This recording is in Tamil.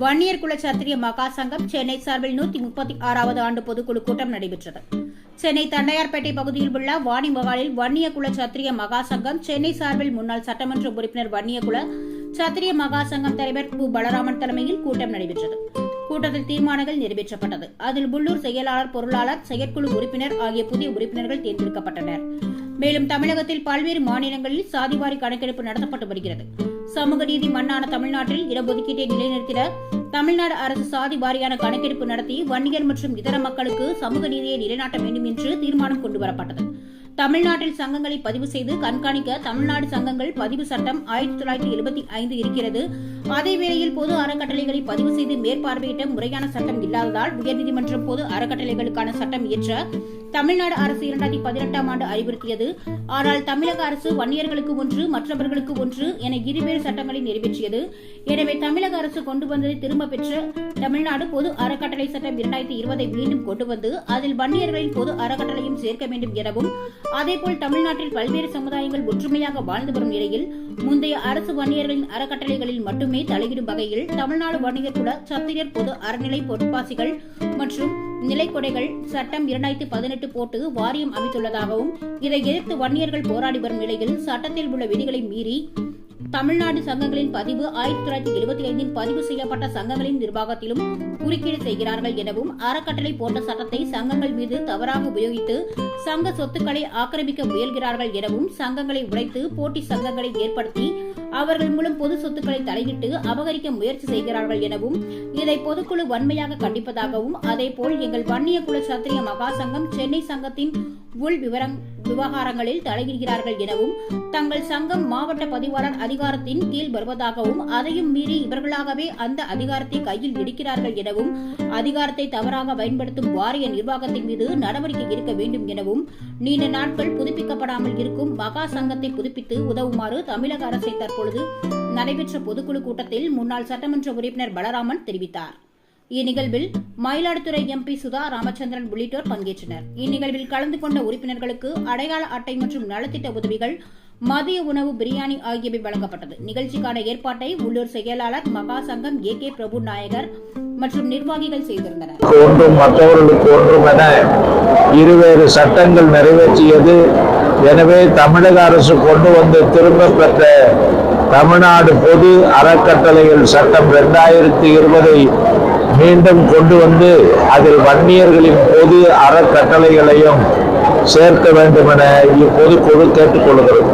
வன்னியர் குல சத்திரிய மகா சங்கம் சென்னை சார்பில் நூத்தி முப்பத்தி ஆறாவது ஆண்டு பொதுக்குழு கூட்டம் நடைபெற்றது. சென்னை தண்டையார்பேட்டை பகுதியில் உள்ள வாணி மகாலில் வன்னிய குல சத்திரிய மகா சங்கம் சென்னை சார்பில் முன்னாள் சட்டமன்ற உறுப்பினர் வன்னிய குல சத்திரிய மகா சங்கம் தலைவர் கு. பலராமன் தலைமையில் கூட்டம் நடைபெற்றது. கூட்டத்தில் தீர்மானங்கள் நிறைவேற்றப்பட்டது. அதில் உள்ளூர் செயலாளர் பொருளாளர் செயற்குழு உறுப்பினர் ஆகிய புதிய உறுப்பினர்கள் தேர்ந்தெடுக்கப்பட்டனர். மேலும் தமிழகத்தில் பல்வேறு மாநிலங்களில் சாதிவாரி கணக்கெடுப்பு நடத்தப்பட்டு வருகிறது. சமூக நீதி மண்ணான தமிழ்நாட்டில் இடஒதுக்கீட்டை நிலைநிறுத்திட தமிழ்நாடு அரசு சாதி வாரியான கணக்கெடுப்பு நடத்தி வன்னியர் மற்றும் இதர மக்களுக்கு சமூக நீதியை நிலைநாட்ட வேண்டும் என்று தீர்மானம் கொண்டுவரப்பட்டது தமிழ்நாட்டில் சங்கங்களை பதிவு செய்து கண்காணிக்க தமிழ்நாடு சங்கங்கள் பதிவு சட்டம் ஆயிரத்தி தொள்ளாயிரத்தி எழுபத்தி ஐந்து இருக்கிறது. அதே வேளையில் பொது அறக்கட்டளைகளை பதிவு செய்து மேற்பார்வையிட்ட முறையான சட்டம் இல்லாததால் உயர்நீதிமன்றம் பொது அறக்கட்டளைகளுக்கான சட்டம் இயற்ற தமிழ்நாடு அரசு இரண்டாயிரத்தி பதினெட்டாம் ஆண்டு அறிவுறுத்தியது. ஆனால் தமிழக அரசு வன்னியர்களுக்கு ஒன்று மற்றவர்களுக்கு ஒன்று என இருவேறு சட்டங்களை நிறைவேற்றியது. எனவே தமிழக அரசு கொண்டு வந்ததை திரும்ப பெற்ற தமிழ்நாடு பொது அறக்கட்டளை சட்டம் இரண்டாயிரத்தி இருபதை மீண்டும் கொண்டு வந்து அதில் வன்னியர்களின் பொது அறக்கட்டளையும் சேர்க்க வேண்டும் எனவும் அதேபோல் தமிழ்நாட்டில் பல்வேறு சமுதாயங்கள் ஒற்றுமையாக வாழ்ந்து வரும் நிலையில் முந்தைய அரசு வன்னியர்களின் அறக்கட்டளைகளில் மட்டுமே தலையிடும் வகையில் தமிழ்நாடு வன்னியர் குல சத்திரியர் பொது அறநிலை பொறுப்பாசிகள் மற்றும் நிலைக்கொடைகள் சட்டம் இரண்டாயிரத்தி பதினெட்டு போட்டு வாரியம் அமைத்துள்ளதாகவும் இதை எதிர்த்து வன்னியர்கள் போராடி வரும் நிலையில் சட்டத்தில் உள்ள விதிகளை மீறி தமிழ்நாடு சங்கங்களின் பதிவு ஆயிரத்தி தொள்ளாயிரத்தி எழுபத்தி ஐந்தில் பதிவு செய்யப்பட்ட சங்கங்களின் நிர்வாகத்திலும் குறுக்கீடு செய்கிறார்கள் எனவும் அறக்கட்டளை போன்ற சட்டத்தை சங்கங்கள் மீது தவறாக உபயோகித்து சங்க சொத்துக்களை ஆக்கிரமிக்க முயல்கிறார்கள் எனவும் சங்கங்களை உடைத்து போட்டி சங்கங்களை ஏற்படுத்தி அவர்கள் மூலம் பொது சொத்துக்களை தலையிட்டு அபகரிக்க முயற்சி செய்கிறார்கள் எனவும் இதை பொதுக்குழு வன்மையாக கண்டிப்பதாகவும் அதேபோல் எங்கள் வன்னிய குல சத்திரிய மகாசங்கம் சென்னை சங்கத்தின் உள் விவரம் விவகாரங்களில் தலையிடுகிறார்கள் எனவும் தங்கள் சங்கம் மாவட்ட பதிவாளர் அதிகாரத்தின் கீழ் வருவதாகவும் அதையும் மீறி இவர்களாகவே அந்த அதிகாரத்தை கையில் எடுக்கிறார்கள் எனவும் அதிகாரத்தை தவறாக பயன்படுத்தும் வாரிய நிர்வாகத்தின் மீது நடவடிக்கை இருக்க வேண்டும் எனவும் நீண்ட நாட்கள் புதுப்பிக்கப்படாமல் இருக்கும் மகா சங்கத்தை புதுப்பித்து உதவுமாறு தமிழக அரசை தற்பொழுது நடைபெற்ற பொதுக்குழு கூட்டத்தில் முன்னாள் சட்டமன்ற உறுப்பினர் பலராமன் தெரிவித்தார். இந்நிகழ்வில் மயிலாடுதுறை எம்பி சுதா ராமச்சந்திரன் உள்ளிட்டோர் பங்கேற்றனர். இந்நிகழ்வில் கலந்து கொண்ட உறுப்பினர்களுக்கு அடையாள அட்டை மற்றும் நலத்திட்ட உதவிகள் மதிய உணவு பிரியாணி ஆகியவை வழங்கப்பட்டது. நிகழ்ச்சிக்கான ஏற்பாட்டை உள்ளூர் செயலாளர் மகா சங்கம் ஏ கே பிரபு நாயகர் மற்றும் நிர்வாகிகள் செய்திருந்தனர். ஒன்றும் மற்றவர்களுக்கு ஒன்றும் என இருவேறு சட்டங்கள் நிறைவேற்றியது. எனவே தமிழக அரசு கொண்டு வந்து திரும்ப பெற்ற தமிழ்நாடு பொது அறக்கட்டளைகள் சட்டம் இரண்டாயிரத்தி இருபதை மீண்டும் கொண்டு வந்து அதில் வன்னியர்களின் பொது அறக்கட்டளைகளையும் சேர்க்க வேண்டும் என இப்பொதுக்குழு கேட்டுக்கொள்கிறது